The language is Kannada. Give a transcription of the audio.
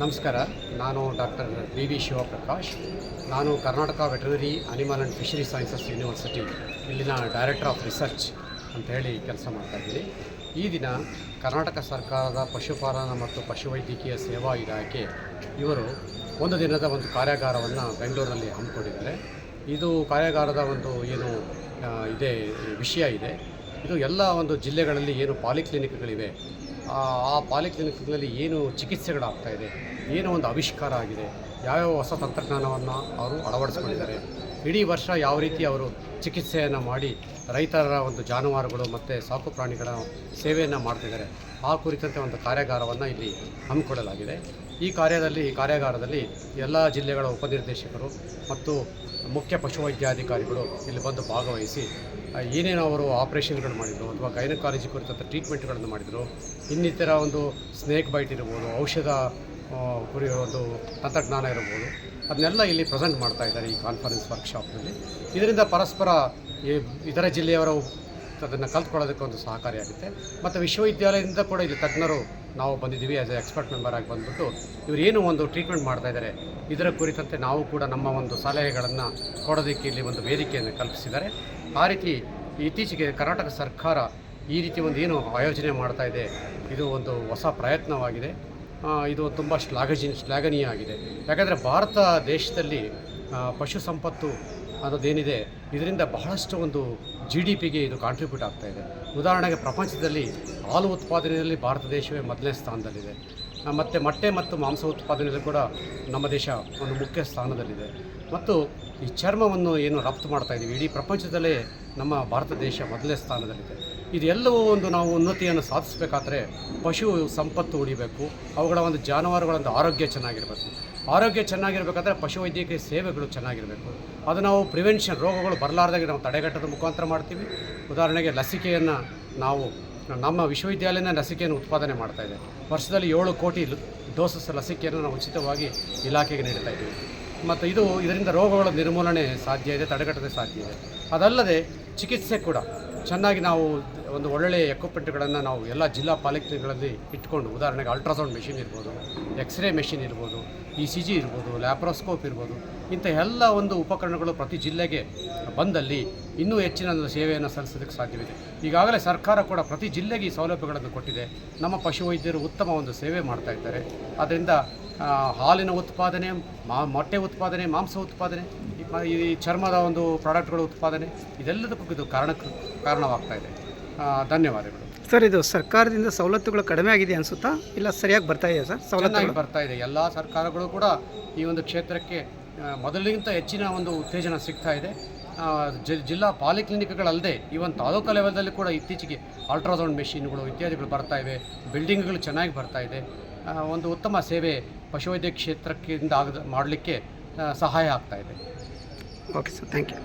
ನಮಸ್ಕಾರ, ನಾನು ಡಾಕ್ಟರ್ ಬಿ ವಿ ಶಿವಪ್ರಕಾಶ್. ನಾನು Karnataka veterinary animal and fishery sciences university, ಇಲ್ಲಿನ ಡೈರೆಕ್ಟರ್ ಆಫ್ ರಿಸರ್ಚ್ ಅಂತ ಹೇಳಿ ಕೆಲಸ ಮಾಡ್ತಾ ಇದ್ದೀನಿ. ಈ ದಿನ ಕರ್ನಾಟಕ ಸರ್ಕಾರದ ಪಶುಪಾಲನಾ ಮತ್ತು ಪಶುವೈದ್ಯಕೀಯ ಸೇವಾ ಇಲಾಖೆ ಇವರು ಒಂದು ದಿನದ ಒಂದು ಕಾರ್ಯಾಗಾರವನ್ನು ಬೆಂಗಳೂರಿನಲ್ಲಿ ಹಮ್ಮಿಕೊಂಡಿದ್ದಾರೆ. ಇದು ಕಾರ್ಯಾಗಾರದ ಒಂದು ಏನು ಇದೆ, ವಿಷಯ ಇದೆ. ಇದು ಎಲ್ಲ ಒಂದು ಜಿಲ್ಲೆಗಳಲ್ಲಿ ಏನು ಪಾಲಿಕ್ಲಿನಿಕ್ಗಳಿವೆ ಆ ಪಾಲಿಕ್ಲಿನಿಕ್ಗಳಲ್ಲಿ ಏನು ಚಿಕಿತ್ಸೆಗಳಾಗ್ತಾ ಇದೆ? ಏನು ಒಂದು ಆವಿಷ್ಕಾರ ಆಗಿದೆ? ಯಾವ್ಯಾವ ಹೊಸ ತಂತ್ರಜ್ಞಾನವನ್ನು ಅವರು ಅಳವಡಿಸ್ಕೊಂಡಿದ್ದಾರೆ? ಇಡೀ ವರ್ಷ ಯಾವ ರೀತಿ ಅವರು ಚಿಕಿತ್ಸೆಯನ್ನು ಮಾಡಿ ರೈತರ ಒಂದು ಜಾನುವಾರುಗಳು ಮತ್ತು ಸಾಕು ಪ್ರಾಣಿಗಳ ಸೇವೆಯನ್ನು ಮಾಡ್ತಿದ್ದಾರೆ, ಆ ಕುರಿತಂತೆ ಒಂದು ಕಾರ್ಯಾಗಾರವನ್ನು ಇಲ್ಲಿ ಹಮ್ಮಿಕೊಳ್ಳಲಾಗಿದೆ. ಈ ಕಾರ್ಯದಲ್ಲಿ, ಈ ಕಾರ್ಯಾಗಾರದಲ್ಲಿ ಎಲ್ಲ ಜಿಲ್ಲೆಗಳ ಉಪನಿರ್ದೇಶಕರು ಮತ್ತು ಮುಖ್ಯ ಪಶುವೈದ್ಯಾಧಿಕಾರಿಗಳು ಇಲ್ಲಿ ಬಂದು ಭಾಗವಹಿಸಿ ಏನೇನು ಅವರು ಆಪರೇಷನ್ಗಳು ಮಾಡಿದರು ಅಥವಾ ಗೈನಕಾಲಜಿ ಕುರಿತಂಥ ಟ್ರೀಟ್ಮೆಂಟ್ಗಳನ್ನು ಮಾಡಿದರು, ಇನ್ನಿತರ ಒಂದು ಸ್ನೇಕ್ ಬೈಟ್ ಇರ್ಬೋದು, ಔಷಧ ಕುರಿ ಒಂದು ತಂತ್ರಜ್ಞಾನ ಇರ್ಬೋದು. ಅದನ್ನೆಲ್ಲ ಇಲ್ಲಿ ಪ್ರೆಸೆಂಟ್ ಮಾಡ್ತಾ ಇದ್ದಾರೆ ಈ ಕಾನ್ಫರೆನ್ಸ್ ವರ್ಕ್ಶಾಪ್ನಲ್ಲಿ ಇದರಿಂದ ಪರಸ್ಪರ ಇತರ ಜಿಲ್ಲೆಯವರ ಅದನ್ನು ಕಲ್ತ್ಕೊಳ್ಳೋದಕ್ಕೆ ಒಂದು ಸಹಕಾರಿಯಾಗುತ್ತೆ ಮತ್ತು ವಿಶ್ವವಿದ್ಯಾಲಯದಿಂದ ಕೂಡ ಇಲ್ಲಿ ತಜ್ಞರು ನಾವು ಬಂದಿದ್ದೀವಿ ಆ್ಯಸ್ ಎ ಎಕ್ಸ್ಪರ್ಟ್ ಮೆಂಬರ್ ಆಗಿ ಬಂದುಬಿಟ್ಟು ಇವರು ಏನು ಒಂದು ಟ್ರೀಟ್ಮೆಂಟ್ ಮಾಡ್ತಾ ಇದ್ದಾರೆ, ಇದರ ಕುರಿತಂತೆ ನಾವು ಕೂಡ ನಮ್ಮ ಒಂದು ಸಲಹೆಗಳನ್ನು ಕೊಡೋದಕ್ಕೆ ಇಲ್ಲಿ ಒಂದು ವೇದಿಕೆಯನ್ನು ಕಲ್ಪಿಸಿದ್ದಾರೆ. ಆ ರೀತಿ ಇತ್ತೀಚೆಗೆ ಕರ್ನಾಟಕ ಸರ್ಕಾರ ಈ ರೀತಿ ಒಂದು ಏನು ಆಯೋಜನೆ ಮಾಡ್ತಾ ಇದೆ, ಇದು ಒಂದು ಹೊಸ ಪ್ರಯತ್ನವಾಗಿದೆ. ಇದು ತುಂಬ ಶ್ಲಾಘಜಿ ಶ್ಲಾಘನೀಯ ಆಗಿದೆ ಯಾಕಂದರೆ ಭಾರತ ದೇಶದಲ್ಲಿ ಪಶು ಸಂಪತ್ತು ಅನ್ನೋದೇನಿದೆ, ಇದರಿಂದ ಬಹಳಷ್ಟು ಒಂದು ಜಿ ಡಿ ಪಿಗೆ ಇದು ಕಾಂಟ್ರಿಬ್ಯೂಟ್ ಆಗ್ತಾ ಇದೆ. ಉದಾಹರಣೆಗೆ ಪ್ರಪಂಚದಲ್ಲಿ ಹಾಲು ಉತ್ಪಾದನೆಯಲ್ಲಿ ಭಾರತ ದೇಶವೇ ಮೊದಲನೇ ಸ್ಥಾನದಲ್ಲಿದೆ. ಮತ್ತು ಮೊಟ್ಟೆ ಮತ್ತು ಮಾಂಸ ಉತ್ಪಾದನೆಯಲ್ಲಿ ಕೂಡ ನಮ್ಮ ದೇಶ ಒಂದು ಮುಖ್ಯ ಸ್ಥಾನದಲ್ಲಿದೆ. ಮತ್ತು ಈ ಚರ್ಮವನ್ನು ಏನು ರಫ್ತು ಮಾಡ್ತಾ ಇದ್ದೀವಿ ಇಡೀ ಪ್ರಪಂಚದಲ್ಲೇ ನಮ್ಮ ಭಾರತ ದೇಶ ಮೊದಲನೇ ಸ್ಥಾನದಲ್ಲಿದೆ. ಇದೆಲ್ಲವೂ ಒಂದು ನಾವು ಉನ್ನತಿಯನ್ನು ಸಾಧಿಸಬೇಕಾದ್ರೆ ಪಶು ಸಂಪತ್ತು ಉಳಿಬೇಕು, ಅವುಗಳ ಒಂದು ಜಾನುವಾರುಗಳ ಒಂದು ಆರೋಗ್ಯ ಚೆನ್ನಾಗಿರಬೇಕು. ಆರೋಗ್ಯ ಚೆನ್ನಾಗಿರಬೇಕಾದ್ರೆ ಪಶುವೈದ್ಯಕೀಯ ಸೇವೆಗಳು ಚೆನ್ನಾಗಿರಬೇಕು. ಅದು ನಾವು ಪ್ರಿವೆನ್ಷನ್ ರೋಗಗಳು ಬರಲಾರ್ದಾಗೆ ನಾವು ತಡೆಗಟ್ಟದ ಮುಖಾಂತರ ಮಾಡ್ತೀವಿ. ಉದಾಹರಣೆಗೆ ಲಸಿಕೆಯನ್ನು ನಾವು ನಮ್ಮ ವಿಶ್ವವಿದ್ಯಾಲಯನ ಲಸಿಕೆಯನ್ನು ಉತ್ಪಾದನೆ ಮಾಡ್ತಾ ಇದೆ. ವರ್ಷದಲ್ಲಿ ಏಳು ಕೋಟಿ ಡೋಸಸ್ ಲಸಿಕೆಯನ್ನು ನಾವು ಉಚಿತವಾಗಿ ಇಲಾಖೆಗೆ ನೀಡ್ತಾ ಇದ್ದೀವಿ. ಮತ್ತು ಇದು ಇದರಿಂದ ರೋಗಗಳ ನಿರ್ಮೂಲನೆ ಸಾಧ್ಯ ಇದೆ, ತಡೆಗಟ್ಟದೆ ಸಾಧ್ಯ ಇದೆ. ಅದಲ್ಲದೆ ಚಿಕಿತ್ಸೆ ಕೂಡ. ಚೆನ್ನಾಗಿ ನಾವು ಒಂದು ಒಳ್ಳೆಯ ಎಕ್ವಿಪ್ಮೆಂಟ್ಗಳನ್ನು ನಾವು ಎಲ್ಲ ಜಿಲ್ಲಾ ಪಾಲಿಕೆಗಳಲ್ಲಿ ಇಟ್ಕೊಂಡು, ಉದಾಹರಣೆಗೆ ಅಲ್ಟ್ರಾಸೌಂಡ್ ಮೆಷಿನ್ ಇರ್ಬೋದು ಎಕ್ಸ್ರೇ ಮೆಷಿನ್ ಇರ್ಬೋದು ಇ ಸಿ ಜಿ ಇರ್ಬೋದು ಲ್ಯಾಪ್ರೋಸ್ಕೋಪ್ ಇರ್ಬೋದು, ಇಂಥ ಎಲ್ಲ ಒಂದು ಉಪಕರಣಗಳು ಪ್ರತಿ ಜಿಲ್ಲೆಗೆ ಬಂದಲ್ಲಿ ಇನ್ನೂ ಹೆಚ್ಚಿನ ಒಂದು ಸೇವೆಯನ್ನು ಸಲ್ಲಿಸೋದಕ್ಕೆ ಸಾಧ್ಯವಿದೆ. ಈಗಾಗಲೇ ಸರ್ಕಾರ ಕೂಡ ಪ್ರತಿ ಜಿಲ್ಲೆಗೆ ಈ ಸೌಲಭ್ಯಗಳನ್ನು ಕೊಟ್ಟಿದೆ. ನಮ್ಮ ಪಶುವೈದ್ಯರು ಉತ್ತಮ ಒಂದು ಸೇವೆ ಮಾಡ್ತಾ ಇದ್ದಾರೆ. ಅದರಿಂದ ಹಾಲಿನ ಉತ್ಪಾದನೆ, ಮಾ, ಮೊಟ್ಟೆ ಉತ್ಪಾದನೆ, ಮಾಂಸ ಉತ್ಪಾದನೆ ಈ ಚರ್ಮದ ಒಂದು ಪ್ರಾಡಕ್ಟ್ಗಳ ಉತ್ಪಾದನೆ ಇದೆಲ್ಲದಕ್ಕೂ ಇದು ಕಾರಣಕ್ಕೆ ಕಾರಣವಾಗ್ತಾ ಇದೆ. ಧನ್ಯವಾದಗಳು. ಸರ್ ಇದು ಸರ್ಕಾರದಿಂದ ಸವಲತ್ತುಗಳು ಕಡಿಮೆ ಆಗಿದೆ ಅನಿಸುತ್ತಾ? ಇಲ್ಲ ಸರಿಯಾಗಿ ಬರ್ತಾ ಇದೆ ಸರ್ ಸವಲತ್ತು ಬರ್ತಾ ಇದೆ. ಎಲ್ಲ ಸರ್ಕಾರಗಳು ಕೂಡ ಈ ಒಂದು ಕ್ಷೇತ್ರಕ್ಕೆ ಮೊದಲಿಗಿಂತ ಹೆಚ್ಚಿನ ಒಂದು ಉತ್ತೇಜನ ಸಿಗ್ತಾ ಇದೆ. ಜಿಲ್ಲಾ ಪಾಲಿಕ್ಲಿನಿಕ್ಗಳಲ್ಲದೆ ಒಂದು ತಾಲೂಕು ಲೆವೆಲ್ದಲ್ಲಿ ಕೂಡ ಇತ್ತೀಚೆಗೆ ಅಲ್ಟ್ರಾಸೌಂಡ್ ಮೆಷಿನ್ಗಳು ಇತ್ಯಾದಿಗಳು ಬರ್ತಾ ಇವೆ. ಬಿಲ್ಡಿಂಗ್ಗಳು ಚೆನ್ನಾಗಿ ಬರ್ತಾ ಇದೆ. ಒಂದು ಉತ್ತಮ ಸೇವೆ ಪಶುವೈದ್ಯ ಕ್ಷೇತ್ರಕ್ಕಿಂದ ಆಗ ಮಾಡಲಿಕ್ಕೆ ಸಹಾಯ ಆಗ್ತಾ ಇದೆ. Okay sir thank you